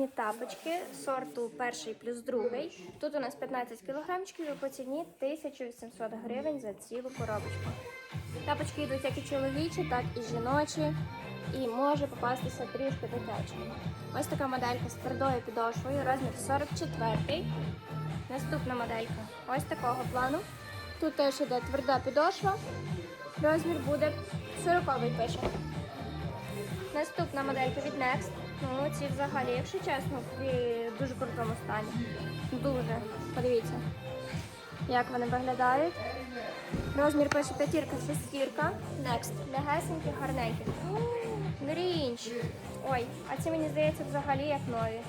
літні тапочки сорту перший плюс другий. Тут у нас 15 кілограмчиків і по ціні 1800 гривень за цілу коробочку. Тапочки йдуть як і чоловічі, так і жіночі. І може попастися трішки дитячі. Ось така моделька з твердою підошвою, розмір 44. Наступна моделька ось такого плану. Тут теж іде тверда підошва. Розмір буде 40 пише. Наступна моделька від Next. Ну, ці взагалі, якщо чесно, в дуже крутому стані. Дуже. Подивіться, як вони виглядають. Розмір пише п'ятірка, шестірка. Next. Легесенькі, гарненькі. Грінч. Ой, а ці мені здається взагалі як нові.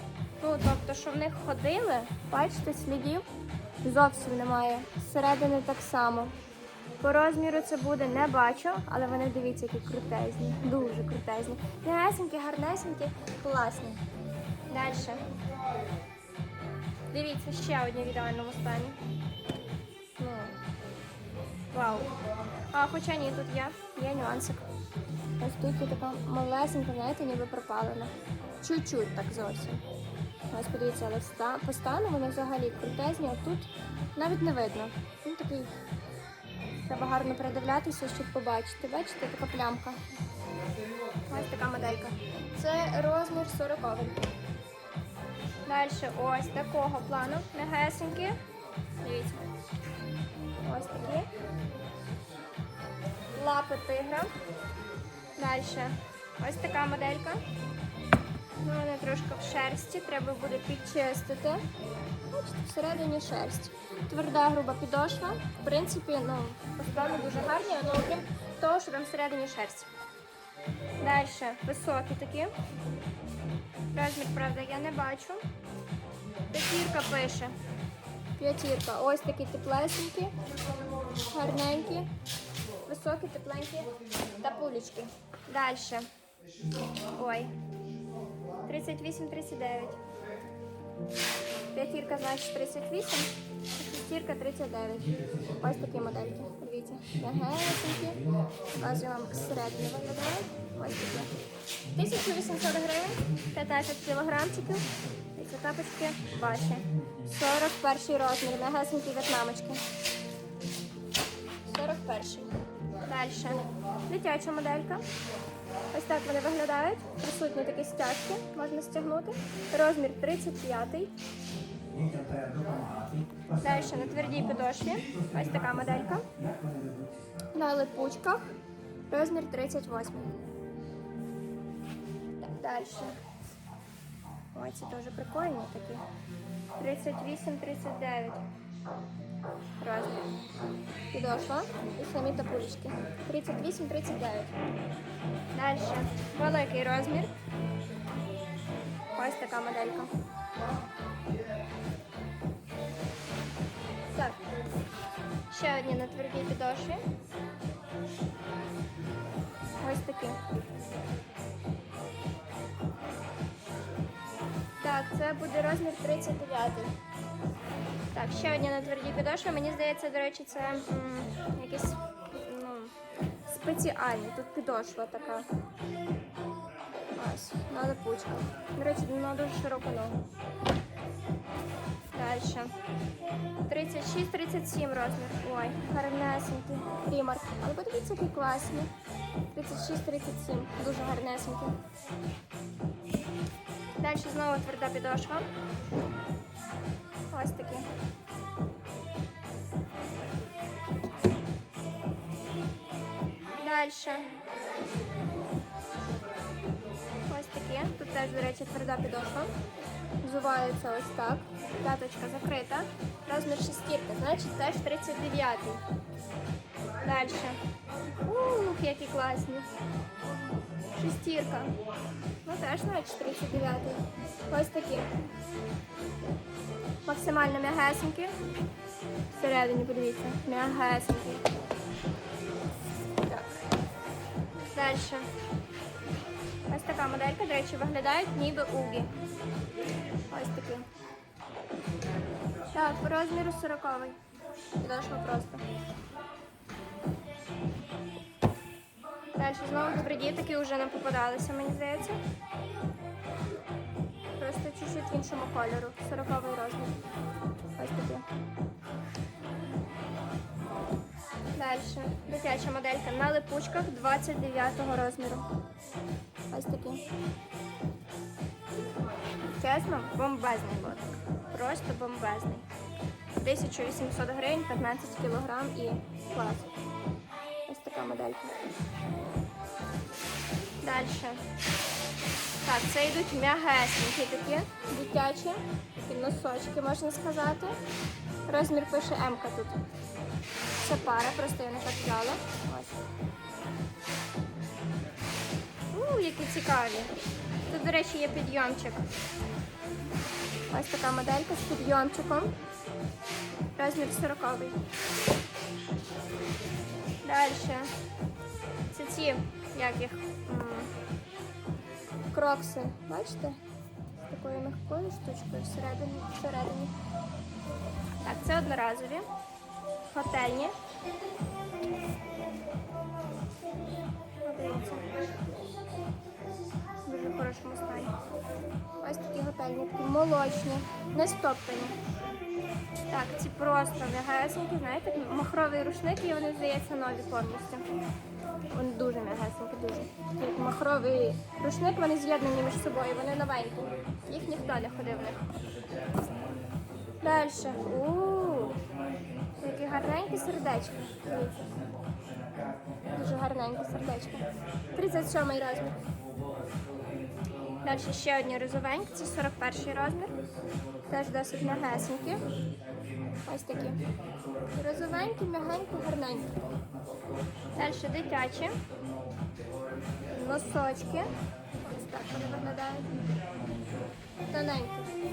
Ну, тобто, що в них ходили, бачите, слідів зовсім немає. Зсередини так само. По розміру це буде не бачу, але вони дивіться, які крутезні. Дуже крутезні. Гарнесенькі, гарнесенькі, класні. Далі. Дивіться, ще одні в ідеальному стані. Ну, вау. А хоча ні, тут є, є нюансик. Ось тут є така малесенька, знаєте, ніби пропалена. Чуть-чуть так зовсім. Ось подивіться, але по стану вони взагалі крутезні, а тут навіть не видно. Він такий. Треба гарно передивлятися, щоб побачити. Бачите, така плямка. Ось така моделька. Це розмір 40. Далі ось такого плану. Мегесенькі. Дивіться. Ось такі. Лапи тигра. Далі ось така моделька. Ну, Вона трошки в шерсті, треба буде підчистити. Бачите, всередині шерсть. Тверда груба підошва. В принципі, ну, поставлю дуже гарні, але окрім того, що там всередині шерсть. Далі високі такі. Розмір, правда, я не бачу. П'ятірка пише. П'ятірка. Ось такі теплесенькі, гарненькі, високі, тепленькі та пулечки. Далі. Ой. 38-39. П'ятірка, значить 38, шестірка 39. Ось такі модельки. Дивіться. Легесенькі. Ось вам всередині виглядають. Ось такі. 1800 гривень, 15 кілограмчиків. І це тапочки ваші. 41 розмір. Легесенькі в'єтнамочки. 41. Далі. Дитяча моделька. Ось так вони виглядають. Присутні такі стяжки, можна стягнути. Розмір 35. Далі на твердій підошві. Ось така моделька. На липучках. Розмір 38. Так, далі. Ой, ці теж прикольні такі. 38-39. Розмір. Підошва і самі тапулечки. 38-39. Далі. Великий розмір. Ось така моделька. Так. Ще одні на твердій підошві. Ось такі. Так, це буде розмір 39. Так, ще одні на твердій підошві. Мені здається, до речі, це м, якісь ну, спеціальні. Тут підошва така. Ось, на липучка. До речі, на дуже широку ногу. Далі. 36-37 розмір. Ой, гарнесенький. Примарк. Але подивіться, які класні. 36-37. Дуже гарнесенькі. Далі знову тверда підошва. Ось такі. Далі. Ось такі. Тут теж, до речі, тверда підошва. Взуваються ось так. П'яточка закрита. Розмір шестірка, значить теж 39-й. Далі. Ух, які класні. Шестірка. Ну теж значить 39-й. Ось такі. Максимально м'ягесенькі. Всередині, подивіться, м'ягесенькі. Так. Далі. Ось така моделька, до речі, виглядають ніби угі. Ось такі. Так, по розміру 40. Підошва просто. Далі знову тверді такі вже не попадалися, мені здається. просто чуть-чуть іншому кольору. 40 розмір. Ось таке. Далі. Дитяча моделька на липучках 29 розміру. Ось такі. Чесно, бомбезний лотик. Просто бомбезний. 1800 гривень, 15 кілограм і клас. Ось така моделька. Далі. Так, це йдуть м'ягесенькі такі, дитячі, такі носочки, можна сказати. Розмір пише М тут. Це пара, просто я не так взяла. Ось. У, які цікаві. Тут, до речі, є підйомчик. Ось така моделька з підйомчиком. Розмір 40. Далі. Це ці, як їх, крокси. Бачите? З такою мягкою штучкою всередині. всередині. Так, це одноразові. Готельні. В Дуже хорошому стані. Ось такі готельні, такі молочні, не стоптані. Так, ці просто м'ягесенькі, знаєте, махровий рушник і вони, здається, нові повністю. Вони дуже м'ягесенькі, дуже. Такі Як махровий рушник, вони з'єднані між собою, вони новенькі. Їх ніхто не ходив в них. Далі. Ууу, які гарненькі сердечки. Дивіться. Дуже гарненькі сердечки. 37 розмір. Далі ще одні розовенькі, це 41 розмір. Теж досить м'ягесенькі. Ось такі. Розовенькі, м'ягенькі, гарненькі. Далі дитячі. Носочки. Ось так вони виглядають. Тоненькі.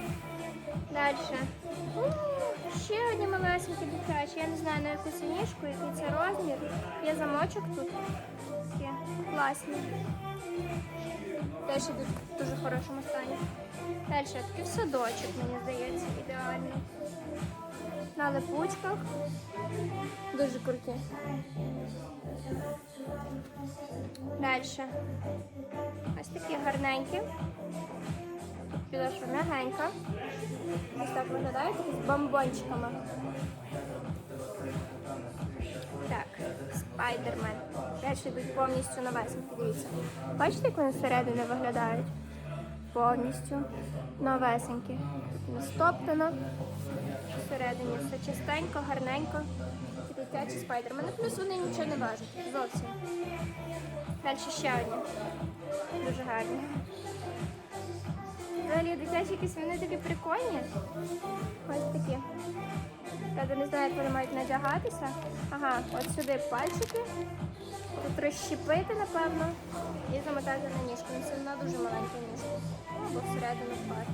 Далі. Ще одні малесенькі дитячі. Я не знаю на яку синіжку, який це розмір. Є замочок тут. Такі класні. Теж ідуть в дуже хорошому стані. Далі такий садочок, мені здається, ідеально. На липучках. Дуже круті. Далі. Ось такі гарненькі. Підошва м'ягенька. Ось так виглядає, з бомбончиками. Так, спайдермен. Далі йдуть повністю новесенькі, дивіться. Бачите, як вони зсередини виглядають? Повністю новесенькі. Тут не стоптано. Всередині все чистенько, гарненько. І Дитячі спайдермени. Плюс вони нічого не важать. Зовсім. Далі ще одні. Дуже гарні. Взагалі дитячі якісь вони такі прикольні. Ось такі. Правда, не знаю, як вони мають надягатися. Ага, от сюди пальчики. Тут розщепити, напевно, і замотати на ніжку. Ну, Це на дуже маленьку ніжку. Ну, Або всередину впати.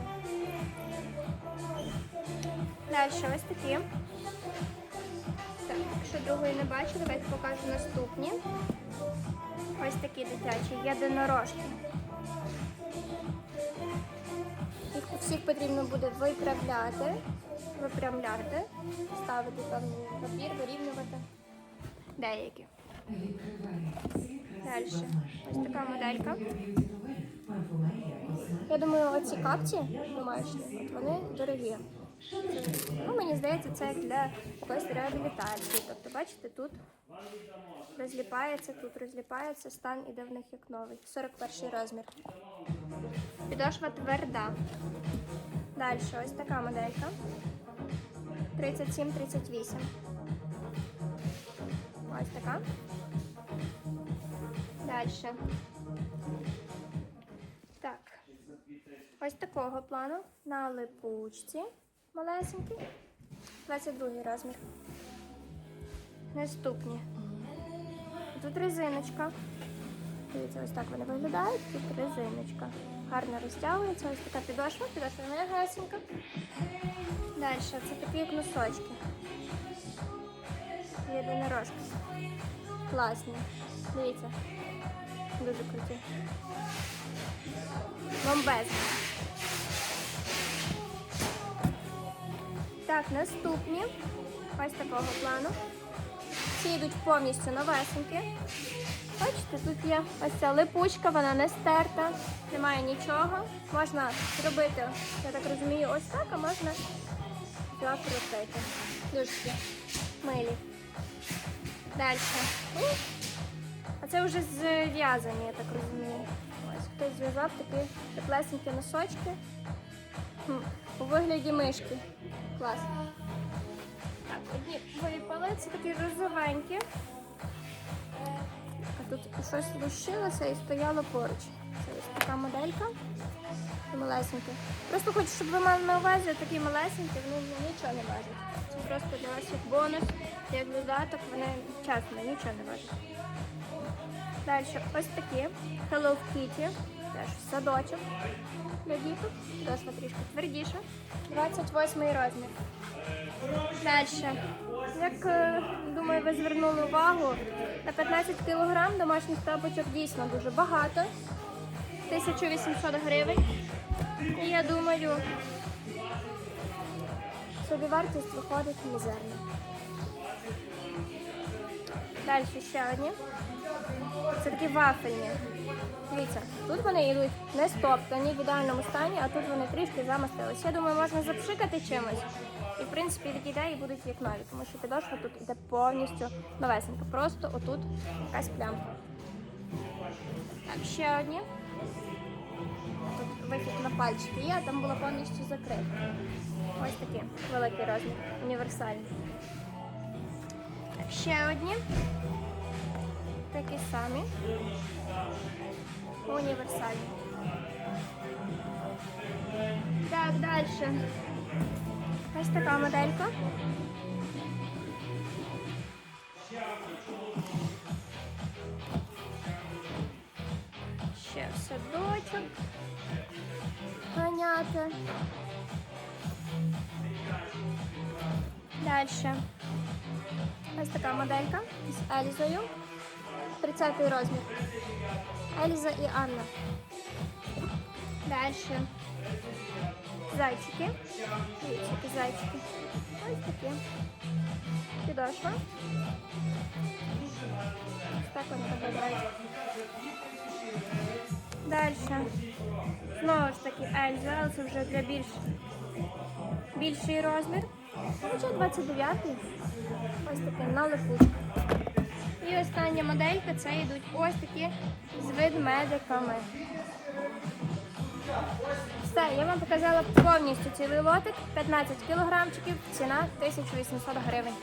Далі ось такі. Так, якщо другої не бачу, давайте покажу наступні. Ось такі дитячі єдинорожки. Всіх потрібно буде виправляти, випрямляти, ставити певний папір, вирівнювати. Деякі. Далі. Ось така моделька. Я думаю, оці капці от вони дорогі. Ну, мені здається, це як для якоїсь реабілітації. Тобто, бачите, тут розліпається, тут розліпається, стан іде в них як новий. 41 розмір. Підошва тверда. Далі ось така моделька. 37-38. Ось така. Далі. Так. Ось такого плану на липучці малесенький. 22 розмір. Наступні. Тут резиночка. Дивіться, ось так вони виглядають. Тут резиночка. Гарно розтягується. Ось така підошва, підошва м'ягесенька. Далі це такі як носочки. Єдинорожки. Класні. Дивіться. Дуже круті. Бомбезні. Так, наступні. Ось такого плану. Ці йдуть повністю новесенькі. Бачите, тут є ось ця липучка, вона не стерта, немає нічого. Можна зробити, я так розумію, ось так, а можна закрутити. Дуже милі. Далі. А це вже зв'язані, я так розумію. Ось хтось зв'язав такі теплесенькі носочки. У вигляді мишки. Клас. Так, одні випали, це такі розовенькі. А тут щось лущилося і стояло поруч. Це ось така моделька. Малесенькі. Просто хочу, щоб ви мали на увазі такі малесенькі, вони нічого не важать. Це просто для вас як бонус, як додаток, вони чесно, нічого не важать. Далі ось такі Hello Kitty, теж садочок для діток. Дошла трішки твердіша. 28 розмір. Далі. Як е, думаю, ви звернули увагу, на 15 кг домашніх тапочок дійсно дуже багато. 1800 гривень. І я думаю, собівартість виходить мізерна. Далі ще одні. Це такі вафельні. Дивіться, тут вони йдуть не стоптані в ідеальному стані, а тут вони трішки замастились. Я думаю, можна запшикати чимось. І в принципі відійде і будуть як нові, тому що підошва тут іде повністю новесенька. Просто отут якась плямка. Так, ще одні. Тут вихід на пальчики є, а там було повністю закрито. Ось такі великий розмір, універсальний. Так, ще одні. Такі самі. Універсальні. Так, далі. Ось така моделька. Ще в садочок. Ганяти. Далі. Ось така моделька з Ельзою. 30 розмір. Ельза і Анна. Далі. Зайчики. Які зайчики. Ось такі. Підошва. Так вони виглядають. Далі. Знову ж таки Ельза, але це вже для більш більший розмір. Хоча 29 Ось таке на липучку. І остання моделька це йдуть ось такі з ведмедиками. Все, я вам показала повністю цілий лотик, 15 кілограмчиків, ціна 1800 гривень.